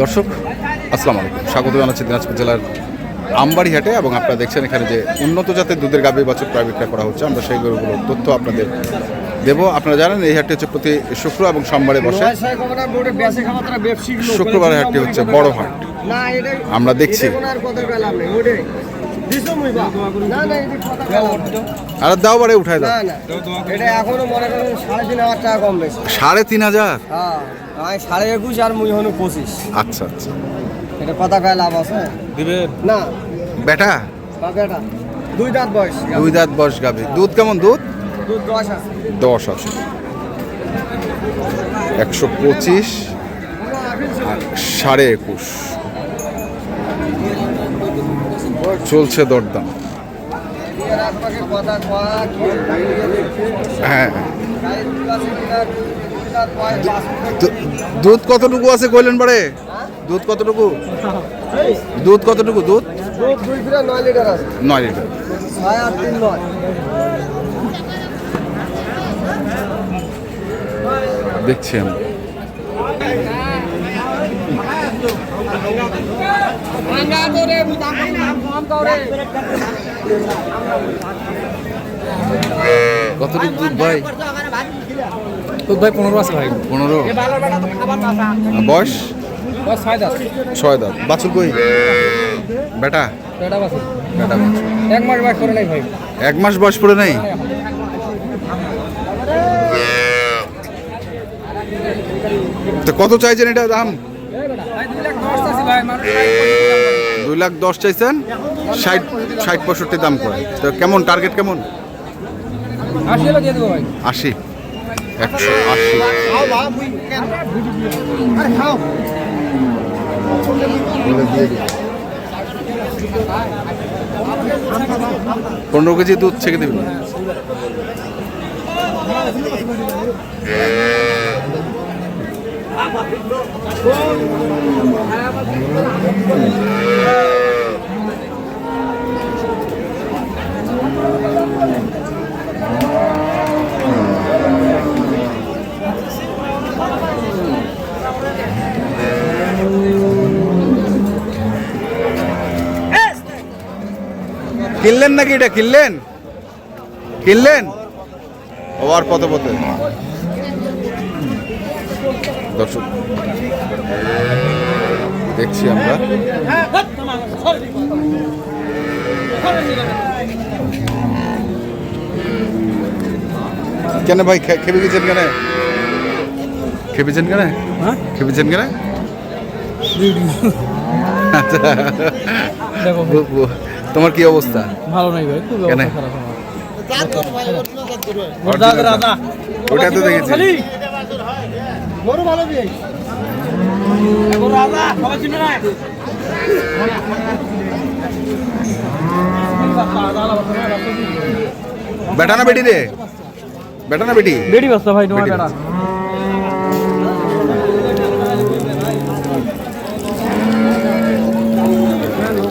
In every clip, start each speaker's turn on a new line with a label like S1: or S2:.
S1: দর্শক আসসালামু আলাইকুম। স্বাগত জানাচ্ছি দিনাজপুর জেলার আমবাড়ি হাটে এবং আপনারা দেখছেন এখানে যে উন্নত জাতের দুধের গাভী বাছুর বিক্রয় করা হচ্ছে। আমরা সেই গরুগুলোর তথ্য আপনাদের দেবো। আপনারা জানেন এই হাটটি হচ্ছে প্রতি শুক্র এবং সোমবারে বসে। শুক্রবারে হাটটি হচ্ছে বড় হাট। আমরা দেখছি। আর দাও বারে উঠায় দাও।
S2: সাড়ে তিন হাজার আমি সাড়ে একুশ আর মুই হলো পঁচিশ।
S1: আচ্ছা আচ্ছা।
S2: এটা কথা কয় লাভ আছে? দিবে? না।
S1: বেটা?
S2: বাকিটা দুই দাঁত বয়স
S1: দুই দাঁত বয়স গাভী। দুধ কেমন দুধ?
S2: দুধ দশ আছে।
S1: দশ আছে। একশো পঁচিশ আর সাড়ে একুশ। চলছে দরদাম। হ্যাঁ।
S2: দুধ
S1: কতটুকু আছে কইলেন বারে দুধ কতটুকু? দুধ কতটুকু? দুধ?
S2: নয় লিটার।
S1: নয় দেখছি কতটুকু দুধ ভাই?
S3: দুধ ভাই পনেরো আছে ভাই।
S1: পনেরো? বয়স?
S3: ছয় দাস
S1: ছয় দাঁত। বাছুর কই? বেটা? বাছুর।
S3: এক মাস বয়স করে নাই ভাই।
S1: এক মাস বয়স পড়ে নাই? তো কত চাইছেন এটা দাম? দুই লাখ দশ চাইছেন? ষাট ষাট পঁয়ষট্টি দাম করে। তো কেমন? টার্গেট কেমন?
S3: আশি।
S1: একশো পনেরো কেজি দুধ ছেঁকে দেবেন। কিনলেন নাকি এটা? কিনলেন? কিনলেন? ও আর পথে পথে দর্শক দেখছি আমরা। কেন ভাই খে- খেপে গেছেন কেন? খেপেছেন কেন?
S3: হ্যাঁ?
S1: খেপেছেন কেন? আচ্ছা তোমার কি অবস্থা?
S3: ভালো নাই ভাই খুব
S1: কেন?
S3: অবস্থা খারাপ আমার।
S1: Original দাদা। ওটা তো দেখেছি।
S2: গরু ভালো
S1: বেটা না বেটি রে? বেটা না বেটি?
S3: বেডি বস্তা ভাই তোমার
S1: বেডি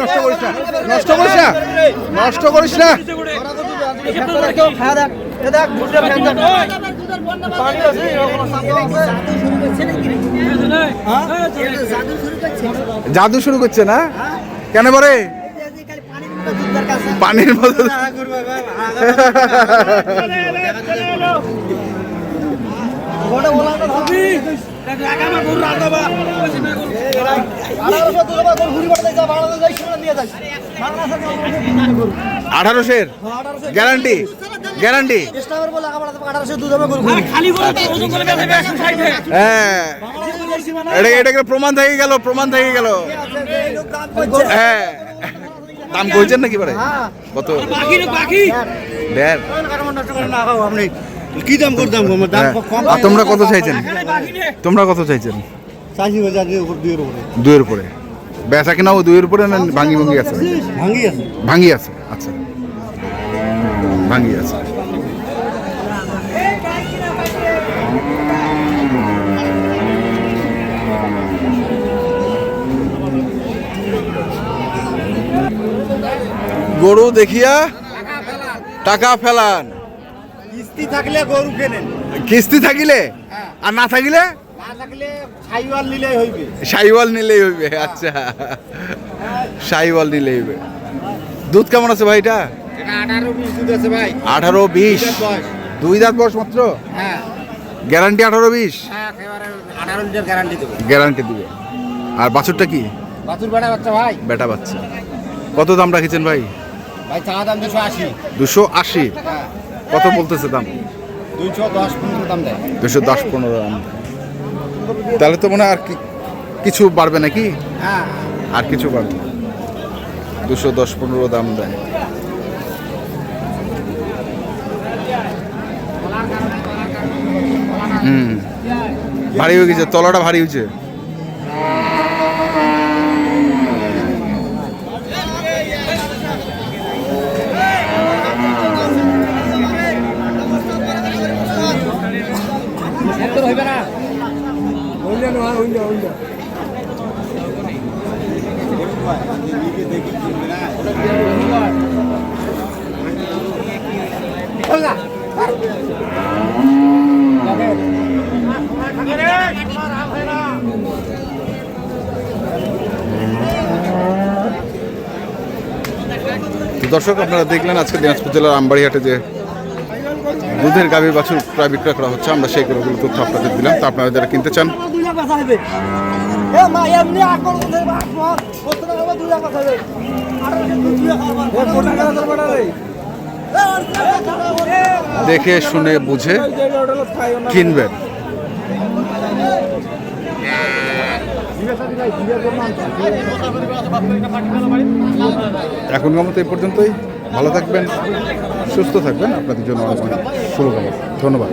S1: নষ্ট করিস না নষ্ট করিস না নষ্ট করিস না জাদু শুরু করছে না কেন বরে পানির মতো
S2: ওটা
S1: আঠারোশের গ্যারান্টি গ্যারান্টি। হ্যাঁ। এটা এটাকে প্রমাণ থেকে গেল, প্রমাণ থেকে গেল? হ্যাঁ। দাম কইছেন নাকি পারে। কত? দেড়
S2: আপনি কি দাম করতাম দাম
S1: হ্যাঁ।
S2: কম
S1: আর তোমরা কত চাইছেন? তোমরা কত চাইছেন?
S2: চাষি বাজার উপর দুইয়ের উপরে।
S1: দুইয়ের উপরে। বেচা কিনাও দুইয়ের উপরে না ভাঙ্গি ভাঙ্গি আছে?
S2: ভাঙি আছে।
S1: ভাঙ্গি আছে? আচ্ছা। ভাঙ্গি আছে। গরু দেখিয়া টাকা ফেলান।
S2: কিস্তি থাকলে গরু কেনেন
S1: কিস্তি থাকিলে? আর না থাকিলে?
S2: না থাকলে সাইওয়াল নিলেই হইবে।
S1: সাইওয়াল নিলেই হইবে আচ্ছা। সাইওয়াল নিলেই হইবে। দুধ কেমন আছে ভাই এটা?
S2: আঠারো বিশ
S1: দুই দাঁত বয়স মাত্র?
S2: হ্যাঁ।
S1: গ্যারান্টি আঠারো বিশ?
S2: হ্যাঁ গ্যারান্টি দিবে।
S1: আর বাছুরটা কি? বেটা বাচ্চা কত দাম রাখেছেন ভাই?
S2: আশি।
S1: দুশো আশি।
S2: হ্যাঁ।
S1: কত বলতেছে দাম?
S2: দুইশো দশ পনেরো দাম দেয়।
S1: দুশো পনেরো দাম। তাহলে তো মনে হয় আর কিছু বাড়বে নাকি?
S2: হ্যাঁ।
S1: আর কিছু বাড়বে? দুশো দশ পনেরো দাম দেয়। হুম। ভারী হয়ে গেছে তলাটা ভারী হয়েছে। দর্শক আপনারা দেখলেন আজকে দিনাজপুর জেলার আমবাড়িহাটে যে দুধের গাভী বাছুর প্রায় বিক্রয় করা হচ্ছে আমরা সেই গরুগুলো তথ্য আপনাদের দিলাম। তো আপনারা যারা কিনতে চান
S2: দুই
S1: দেখে, শুনে, বুঝে কিনবেন। এখনকার মতো এই পর্যন্তই। ভালো থাকবেন, সুস্থ থাকবেন। আপনাদের জন্য অনেক শুভকামনা। ধন্যবাদ।